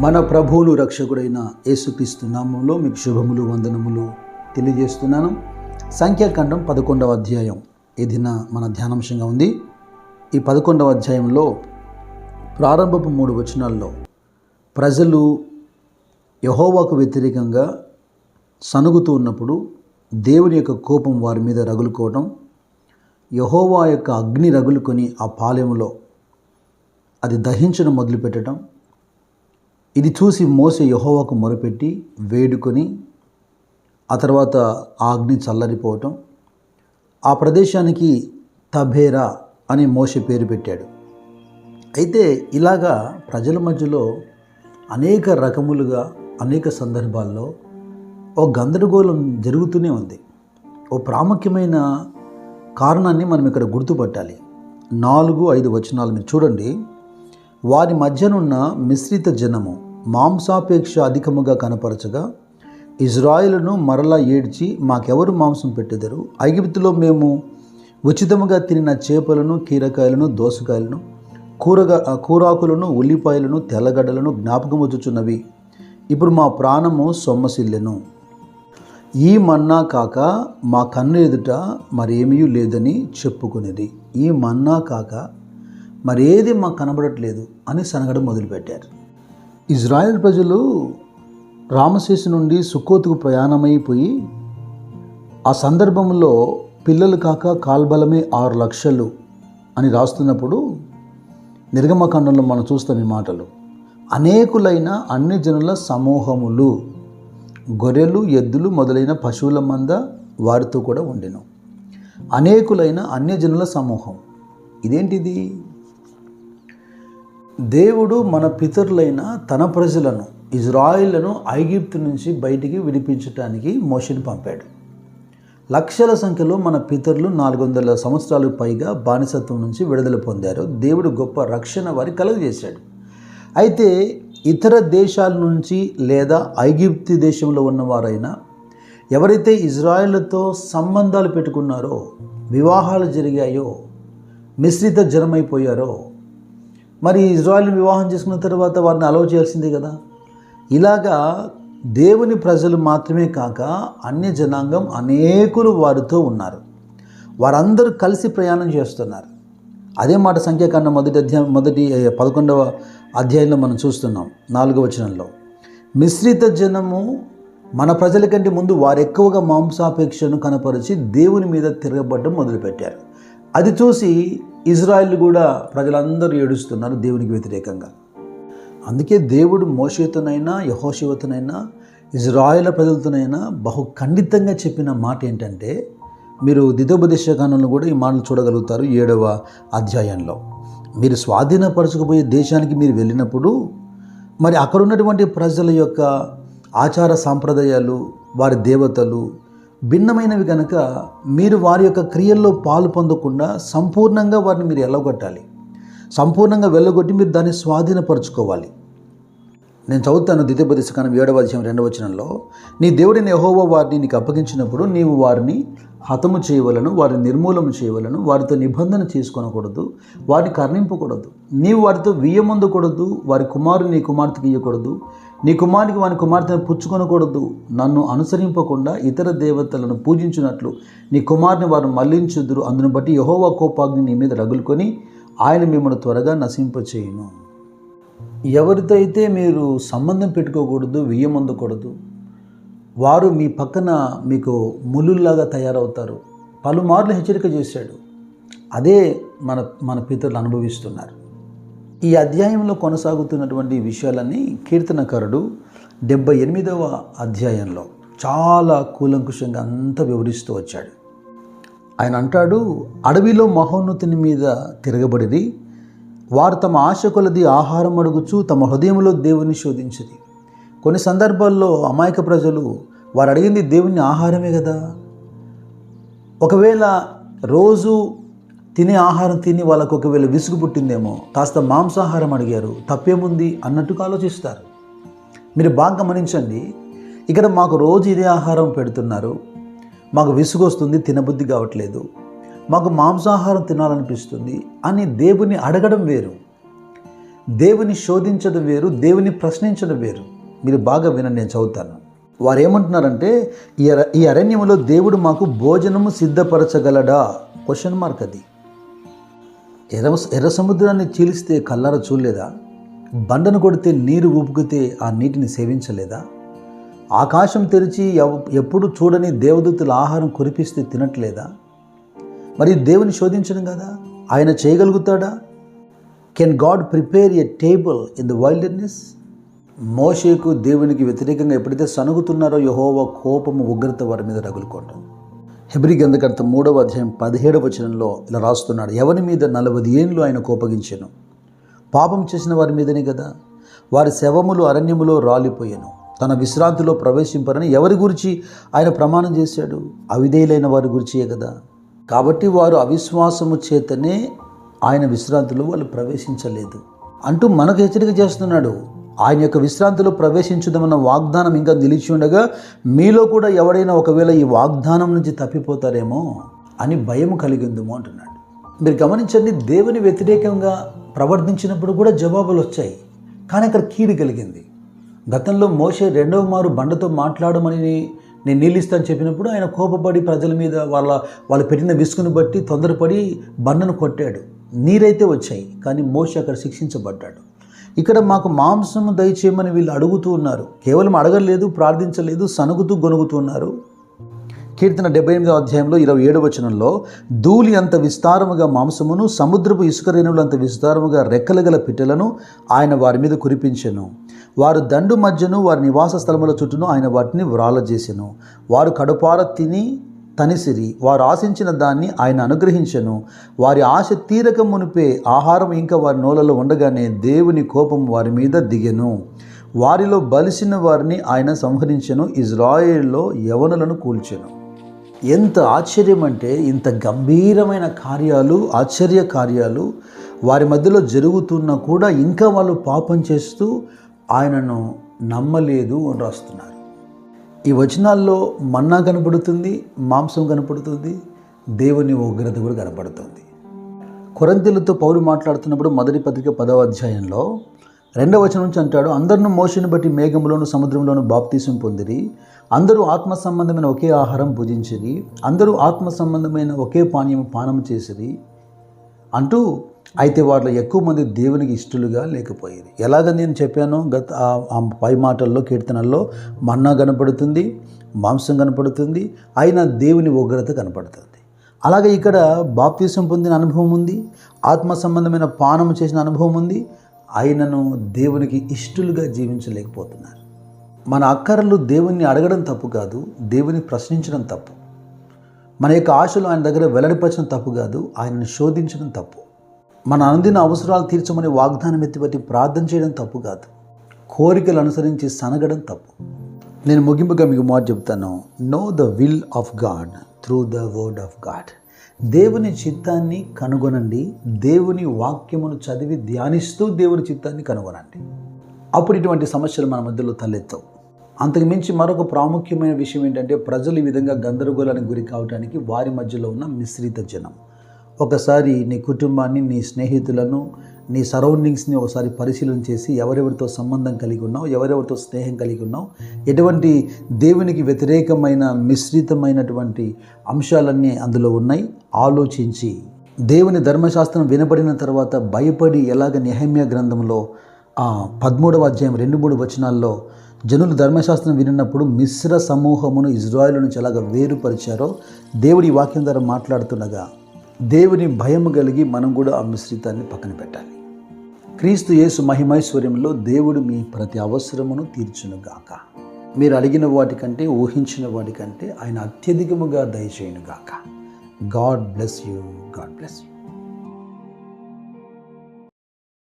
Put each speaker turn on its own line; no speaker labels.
మన ప్రభువును రక్షకుడైన యేసుక్రీస్తు నామంలో మీకు శుభములు వందనములు తెలియజేస్తున్నాను. సంఖ్యాకాండం పదకొండవ అధ్యాయం. ఇది నా మన ధ్యానాంశంగా ఉంది. ఈ పదకొండవ అధ్యాయంలో ప్రారంభపు మూడు వచనాల్లో ప్రజలు యహోవాకు వ్యతిరేకంగా సనుగుతూ ఉన్నప్పుడు దేవుని యొక్క కోపం వారి మీద రగులుకోవడం యహోవా యొక్క అగ్ని రగులుకొని ఆ పాలెంలో అది దహించడం మొదలుపెట్టడం ఇది చూసి మోసే యహోవాకు మొరపెట్టి వేడుకొని ఆ తర్వాత ఆ అగ్ని చల్లరిపోవటం ఆ ప్రదేశానికి తబేరా అని మోసే పేరు పెట్టాడు. అయితే ఇలాగా ప్రజల మధ్యలో అనేక రకములుగా అనేక సందర్భాల్లో ఓ గందరగోళం జరుగుతూనే ఉంది. ఓ ప్రాముఖ్యమైన కారణాన్ని మనం ఇక్కడ గుర్తుపట్టాలి. నాలుగు ఐదు వచనాలు మీరు చూడండి. వారి మధ్యనున్న మిశ్రిత జనము మాంసాపేక్ష అధికముగా కనపరచగా ఇజ్రాయిలను మరలా ఏడ్చి మాకెవరు మాంసం పెట్టెదరు? ఐగిప్తులో మేము ఉచితముగా తినిన చేపలను కీరకాయలను దోసకాయలను కూరగా కూరాకులను ఉల్లిపాయలను తెల్లగడ్డలను జ్ఞాపకం వచ్చుచున్నవి ఇప్పుడు మా ప్రాణము సొమ్మసిల్లెను. ఈ మన్నా కాక మా కన్ను ఎదుట మరేమీ లేదని చెప్పుకునేది. ఈ మన్నా కాక మరేది మాకు కనబడట్లేదు అని సనగడం మొదలుపెట్టారు. ఇజ్రాయెల్ ప్రజలు రామశేషు నుండి సుక్కోతుకు ప్రయాణమైపోయి ఆ సందర్భంలో పిల్లలు కాక కాల్బలమే ఆరు లక్షలు అని రాస్తున్నప్పుడు నిర్గమకాండంలో మనం చూస్తాం ఈ మాటలు. అనేకులైన అన్ని జనుల సమూహములు గొర్రెలు ఎద్దులు మొదలైన పశువుల మంద వారితో కూడా ఉండెను. అనేకులైన అన్యజనుల సమూహం. ఇదేంటిది? దేవుడు మన పితరులైన తన ప్రజలను ఇజ్రాయిళ్ళను ఐగిప్తు నుంచి బయటికి విడిపించడానికి మోషని పంపాడు. లక్షల సంఖ్యలో మన పితరులు నాలుగు వందల సంవత్సరాలకు పైగా బానిసత్వం నుంచి విడుదల పొందారు. దేవుడు గొప్ప రక్షణ వారి కలుగజేశాడు. అయితే ఇతర దేశాల నుంచి లేదా ఐగిప్తి దేశంలో ఉన్నవారైనా ఎవరైతే ఇజ్రాయిల్తో సంబంధాలు పెట్టుకున్నారో వివాహాలు జరిగాయో మిశ్రిత జనమైపోయారో మరి ఇజ్రాయిల్ వివాహం చేసుకున్న తర్వాత వారిని అలవ చేయాల్సిందే కదా? ఇలాగా దేవుని ప్రజలు మాత్రమే కాక అన్య జనాంగం అనేకులు వారితో ఉన్నారు. వారందరూ కలిసి ప్రయాణం చేస్తున్నారు. అదే మాట సంఖ్యాకాండం మొదటి అధ్యాయం మొదటి పదకొండవ అధ్యాయంలో మనం చూస్తున్నాం. నాలుగవ వచనంలో మిశ్రిత జనము మన ప్రజల కంటే ముందు వారు ఎక్కువగా మాంసాపేక్షను కనపరిచి దేవుని మీద తిరగబడ్డం మొదలుపెట్టారు. అది చూసి ఇజ్రాయిల్ కూడా ప్రజలందరూ ఏడుస్తున్నారు దేవునికి వ్యతిరేకంగా. అందుకే దేవుడు మోషేతోనైనా యహోశివతనైనా ఇజ్రాయిల్ ప్రజలతోనైనా బహు ఖండితంగా చెప్పిన మాట ఏంటంటే మీరు దిదోపదేశకాండంలో కూడా ఈ మాటలు చూడగలుగుతారు ఏడవ అధ్యాయంలో. మీరు స్వాధీనపరచుకుపోయే దేశానికి మీరు వెళ్ళినప్పుడు మరి అక్కడ ఉన్నటువంటి ప్రజల యొక్క ఆచార సాంప్రదాయాలు వారి దేవతలు భిన్నమైనవి కనుక మీరు వారి యొక్క క్రియల్లో పాలు పొందకుండా సంపూర్ణంగా వారిని మీరు ఎల్లగొట్టాలి. సంపూర్ణంగా వెళ్ళగొట్టి మీరు దాన్ని స్వాధీనపరచుకోవాలి. నేను చదువుతాను ద్వితీయోపదేశకాలం ఏడవ అధ్యాయం రెండవ వచనంలో నీ దేవుడిని యహోవా వారిని నీకు అప్పగించినప్పుడు నీవు వారిని హతము చేయవలను వారిని నిర్మూలన చేయవలను వారితో నిబంధన చేసుకొనకూడదు వారిని కర్ణింపకూడదు. నీవు వారితో వియ్యమందకూడదు వారి కుమారుని నీ కుమార్తెకి ఇయ్యకూడదు. నీ కుమారునికి వాని కుమార్తెను పుచ్చుకొనకూడదు. నన్ను అనుసరింపకుండా ఇతర దేవతలను పూజించినట్లు నీ కుమారుని వారు మళ్ళించుదురు. అందును బట్టి యహోవా కోపాగ్ని నీ మీద రగులుకొని ఆయన మిమ్మల్ని త్వరగా నశింపచేయును. ఎవరితో అయితే మీరు సంబంధం పెట్టుకోకూడదు వియ్యమందకూడదు వారు మీ పక్కన మీకు ములుల్లాగా తయారవుతారు. పలుమార్లు హెచ్చరిక చేశాడు. అదే మన మన పితరులు అనుభవిస్తున్నారు. ఈ అధ్యాయంలో కొనసాగుతున్నటువంటి విషయాలన్నీ కీర్తనకారుడు డెబ్బై ఎనిమిదవ అధ్యాయంలో చాలా కూలంకుషంగా అంతా వివరిస్తూ వచ్చాడు. ఆయన అంటాడు అడవిలో మహోన్నతుని మీద తిరగబడిది వారు తమ ఆశ కొలది ఆహారం అడుగుచు తమ హృదయంలో దేవుని శోధించింది కొన్ని సందర్భాల్లో అమాయక ప్రజలు వారు అడిగింది దేవుని ఆహారమే కదా? ఒకవేళ రోజు తినే ఆహారం తిని వాళ్ళకు ఒకవేళ విసుగు పుట్టిందేమో కాస్త మాంసాహారం అడిగారు. తప్పేముంది? అన్నట్టుగా ఆలోచిస్తారు. మీరు బాగా గమనించండి. ఇక్కడ మాకు రోజు ఇదే ఆహారం పెడుతున్నారు. మాకు విసుగు వస్తుంది తినబుద్ధి కావట్లేదు. మాకు మాంసాహారం తినాలనిపిస్తుంది అని దేవుని అడగడం వేరు. దేవుని శోధించడం వేరు దేవుని ప్రశ్నించడం వేరు. మీరు బాగా వినండి నేను చదువుతాను. వారు ఏమంటున్నారంటే ఈ అర ఈ అరణ్యంలో దేవుడు మాకు భోజనము సిద్ధపరచగలడా? క్వశ్చన్ మార్క్ అది. ఎర్ర ఎర్ర సముద్రాన్ని చీలిస్తే కల్లార చూడలేదా? బండను కొడితే నీరు ఊపుకితే ఆ నీటిని సేవించలేదా? ఆకాశం తెరిచి ఎప్పుడు చూడని దేవదూతుల ఆహారం కురిపిస్తే తినట్లేదా? మరి దేవుని శోధించడం కదా? ఆయన చేయగలుగుతాడా? Can God prepare a table in the wilderness మోషేకు దేవునికి వ్యతిరేకంగా ఎప్పుడైతే సనుగుతున్నారో యహోవ కోపము ఉగ్రత వారి మీద రగులుకోవటం హెబ్రి గంధకర్త మూడవ అధ్యాయం పదిహేడవ వచనంలో ఇలా రాస్తున్నాడు. ఎవరి మీద నలభై ఏండ్లు ఆయన కోపగించాను? పాపం చేసిన వారి మీదనే కదా? వారి శవములు అరణ్యములో రాలిపోయాను. తన విశ్రాంతిలో ప్రవేశింపరని ఎవరి గురించి ఆయన ప్రమాణం చేశాడు? అవిధేయులైన వారి గురించే కదా? కాబట్టి వారు అవిశ్వాసము చేతనే ఆయన విశ్రాంతిలో వాళ్ళు ప్రవేశించలేదు. అంటూ మనకు హెచ్చరిక చేస్తున్నాడు. ఆయన యొక్క విశ్రాంతిలో ప్రవేశించుదామన్న వాగ్దానం ఇంకా నిలిచి ఉండగా మీలో కూడా ఎవడైనా ఒకవేళ ఈ వాగ్దానం నుంచి తప్పిపోతారేమో అని భయం కలిగిందేమో అంటున్నాడు. మీరు గమనించండి దేవుని వ్యతిరేకంగా ప్రవర్తించినప్పుడు కూడా జవాబులు వచ్చాయి. కానీ అక్కడ కీడు కలిగింది. గతంలో మోసే రెండవ మారు బండతో మాట్లాడమని నేను నీళ్ళిస్తాను చెప్పినప్పుడు ఆయన కోపపడి ప్రజల మీద వాళ్ళ వాళ్ళు పెట్టిన విసుగును బట్టి తొందరపడి బండను కొట్టాడు. నీరైతే వచ్చాయి కానీ మోసే అక్కడ శిక్షించబడ్డాడు. ఇక్కడ మాకు మాంసము దయచేయమని వీళ్ళు అడుగుతూ ఉన్నారు. కేవలం అడగలేదు ప్రార్థించలేదు సనుగుతూ గొనుగుతూ ఉన్నారు. కీర్తన డెబ్బై ఎనిమిదో అధ్యాయంలో ఇరవై ఏడు వచనంలో ధూళి అంత విస్తారముగా మాంసమును సముద్రపు ఇసుక రేణువులు అంత విస్తారముగా రెక్కలు గల పిట్టలను ఆయన వారి మీద కురిపించెను. వారు దండు మధ్యను వారి నివాస స్థలముల చుట్టూను ఆయన వాటిని వ్రాలజేసెను. వారు కడుపార తిని తనిసిరి వారు ఆశించిన దాన్ని ఆయన అనుగ్రహించను. వారి ఆశ తీరక మునిపే ఆహారం ఇంకా వారి నోలలో ఉండగానే దేవుని కోపం వారి మీద దిగెను. వారిలో బలిసిన వారిని ఆయన సంహరించను ఇజ్రాయేల్లో యవనులను కూల్చెను. ఎంత ఆశ్చర్యం అంటే ఇంత గంభీరమైన కార్యాలు ఆశ్చర్య కార్యాలు వారి మధ్యలో జరుగుతున్నా కూడా ఇంకా వాళ్ళు పాపం చేస్తూ ఆయనను నమ్మలేదు అని రాస్తున్నారు. ఈ వచనాల్లో మన్నా కనపడుతుంది మాంసం కనపడుతుంది దేవుని ఉగ్రత కూడా కనపడుతుంది. కొరంతీలతో పౌరు మాట్లాడుతున్నప్పుడు మొదటి పత్రిక పదవ అధ్యాయంలో రెండవ వచనం నుంచి అంటాడు అందరిని మోషను బట్టి మేఘంలోను సముద్రంలోను బాప్తీసం పొందిరి. అందరూ ఆత్మ సంబంధమైన ఒకే ఆహారం భుజించిరి. అందరూ ఆత్మ సంబంధమైన ఒకే పానీయం పానం చేసిరి. అంటూ అయితే వాటిలో ఎక్కువ మంది దేవునికి ఇష్టలుగా లేకపోయేది. ఎలాగ నేను చెప్పాను? గత ఆ- పై మాటల్లో కీర్తనల్లో మన్నా కనపడుతుంది మాంసం కనపడుతుంది అయినా దేవుని ఉగ్రత కనపడుతుంది. అలాగే ఇక్కడ బాప్తీసం పొందిన అనుభవం ఉంది ఆత్మ సంబంధమైన పానం చేసిన అనుభవం ఉంది ఆయనను దేవునికి ఇష్టలుగా జీవించలేకపోతున్నారు. మన అక్కర్లు దేవుణ్ణి అడగడం తప్పు కాదు దేవుని ప్రశ్నించడం తప్పు. మన యొక్క ఆశలు ఆయన దగ్గర వెల్లడిపరచడం తప్పు కాదు ఆయనను శోధించడం తప్పు. మన అందిన అవసరాలు తీర్చమని వాగ్దానం ఎత్తిపెట్టి ప్రార్థన చేయడం తప్పు కాదు. కోరికలు అనుసరించి సనగడం తప్పు. నేను ముగింపుగా మీకు మాట చెప్తాను. Know the will of God through the word of God దేవుని చిత్తాన్ని కనుగొనండి. దేవుని వాక్యమును చదివి ధ్యానిస్తూ దేవుని చిత్తాన్ని కనుగొనండి. అప్పుడు ఇటువంటి సమస్యలు మన మధ్యలో తలెత్తవు. అంతకు మించి మరొక ప్రాముఖ్యమైన విషయం ఏంటంటే ప్రజలు ఈ విధంగా గందరగోళానికి గురి కావడానికి వారి మధ్యలో ఉన్న మిశ్రిత జనం. ఒకసారి నీ కుటుంబాన్ని నీ స్నేహితులను నీ సరౌండింగ్స్ని ఒకసారి పరిశీలన చేసి ఎవరెవరితో సంబంధం కలిగి ఉన్నావు ఎవరెవరితో స్నేహం కలిగి ఉన్నావు ఎటువంటి దేవునికి వ్యతిరేకమైన మిశ్రితమైనటువంటి అంశాలన్నీ అందులో ఉన్నాయి. ఆలోచించి. దేవుని ధర్మశాస్త్రం వినబడిన తర్వాత భయపడి ఎలాగ నిహమ్య గ్రంథంలో పదమూడవ అధ్యాయం రెండు మూడు వచనాల్లో జనులు ధర్మశాస్త్రం వినినప్పుడు మిశ్ర సమూహమును ఇజ్రాయిల్ నుంచి ఎలాగ వేరుపరిచారో దేవుడి వాక్యం ద్వారా మాట్లాడుతుండగా దేవుని భయం కలిగి మనం కూడా ఆ మిశ్రితాన్ని పక్కన పెట్టాలి. క్రీస్తు యేసు మహిమైశ్వర్యంలో దేవుడు మీ ప్రతి అవసరమును తీర్చునుగాక. మీరు అడిగిన వాటికంటే ఊహించిన వాటికంటే ఆయన అత్యధికముగా దయచేయునుగాక. God bless you God bless you.